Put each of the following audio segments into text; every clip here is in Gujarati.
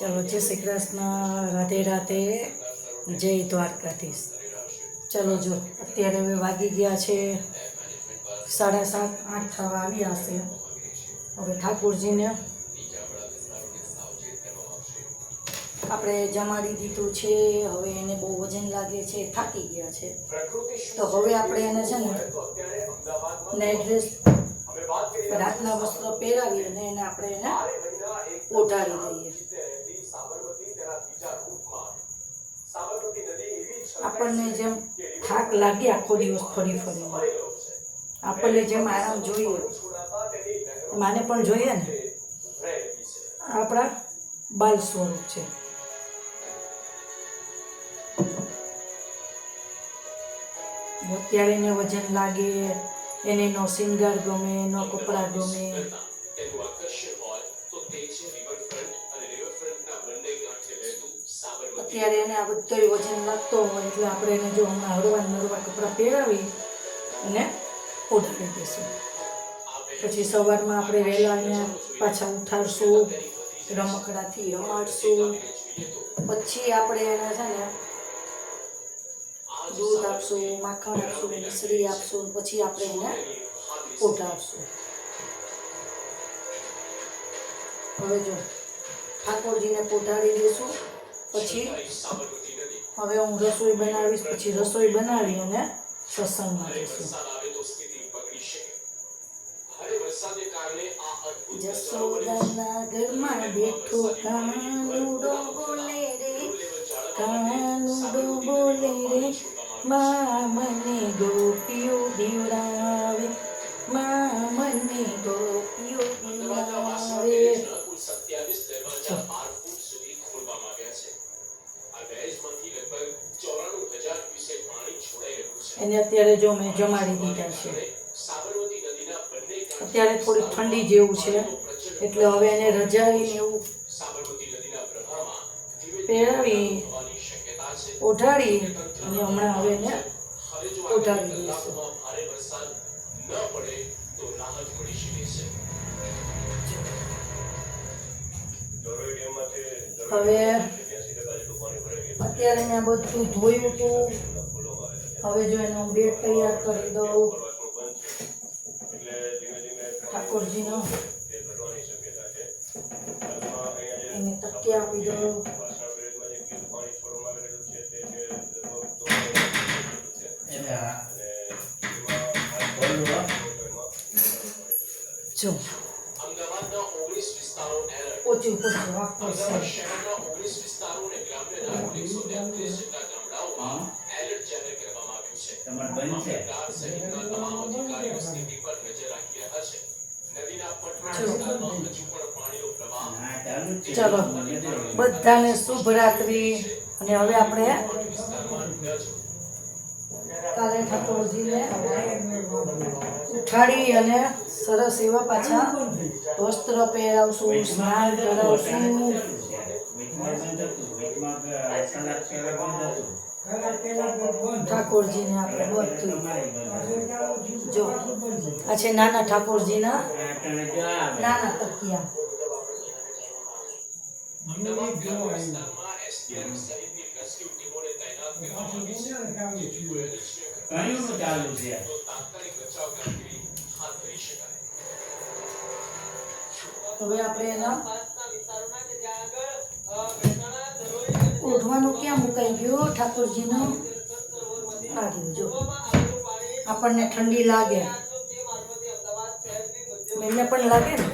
ચલો, જય શ્રી કૃષ્ણ. રાધે રાધે. જય દ્વારકાધીશ. ચલો, જો, અત્યારે હવે વાગી ગયા છે સાડા સાત, આઠ થવા આવ્યા હશે હવે ઠાકોરજીને આપણે જમાડી દીધું છે. હવે એને બહુ વજન લાગે છે, થાકી ગયા છે. તો હવે આપણે એને છે ને નાઇટ ડ્રેસ રાતના વસ્ત્રો પહેરાવી અને એને આપણે એને ઓઢાડી દઈએ. આપણને જેમ થાક લાગે આખો દિવસ ફરી ફરીને આપણને જેમ આરામ જોઈએ. માને પણ જોઈએ ને. આપણા બાલ સ્વરૂપ છે. અત્યારે એને વજન લાગે, એને નો શિંગાર ગમે, એનો કપડાં ગમે. અત્યારે એને આ બધો વજન લાગતો હોય એટલે આપણે એને જો હમણાં હળવા નરવા કપડાં પહેરાવી અને ઓઢાડી દઈશું. પછી સવારમાં આપણે વહેલા એને પાછા ઉઠાડશું, રમકડાથી રમાડશું. પછી આપણે એને છે ને દૂધ આપશું, માખણ આપશું, મિશ્રી આપશું, પછી આપણે એને ઓઢાડશું હવે જો ઠાકોરજીને પોઢાડી દઈશું. પછી સાબરમતી નદી હવે હું રસોઈ બનાવીશ પછી રસોઈ બનાવી અને સત્સંગમાં જઈશું વરસાદ આવે તો સ્થિતિ બગડી શકે ભારે વરસાદને કારણે આ અદ્ભુત જસોદાના ઘરમાં બેઠો કાનુડો બોલે રે કાનુડો બોલે રે મા મને ગોપીઓ દીવડાવે એને અત્યારે જો મેં જમાડી દીધા છે. અત્યારે થોડી ઠંડી જેવું છે. એટલે હવે એને રજાવી એવું પહેરાવી, ઓઢાડી અને હમણાં હવે એને ઓઢાડી દઈશું. હવે અત્યારે મેં બધું ધોયું હતું. હવે જો એનો બેટ તૈયાર કરી દઉં. ઠાકોરજીનો. એને તકી આપી દઉં. જો. ઓછી ઓછું વાક પડશે. છે? ચલો. બધાને શુભ રાત્રિ. અને હવે આપણે કાલે ઠાકોરજીને ઉઠાડી અને સરસ એવા પાછા વસ્ત્ર પહેરાવશું સ્નાન કરાવશું. ઠાકોરજીને આપણે બધું જો નાના ઠાકોરજીના નાના તકિયા હવે આપણે એના ઓઢવાનું ક્યાં મુકાઈ ગયો? ઠાકોરજીનો? આ રહ્યું, જો. આપણને ઠંડી લાગે. એમને પણ લાગે ને?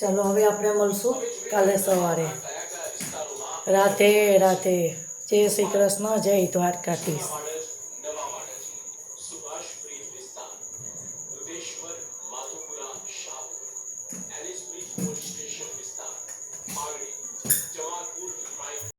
ચાલો, હવે આપણે મળશું કાલે સવારે. રાધે રાધે. જય શ્રી કૃષ્ણ, જય દ્વારકાધીશ.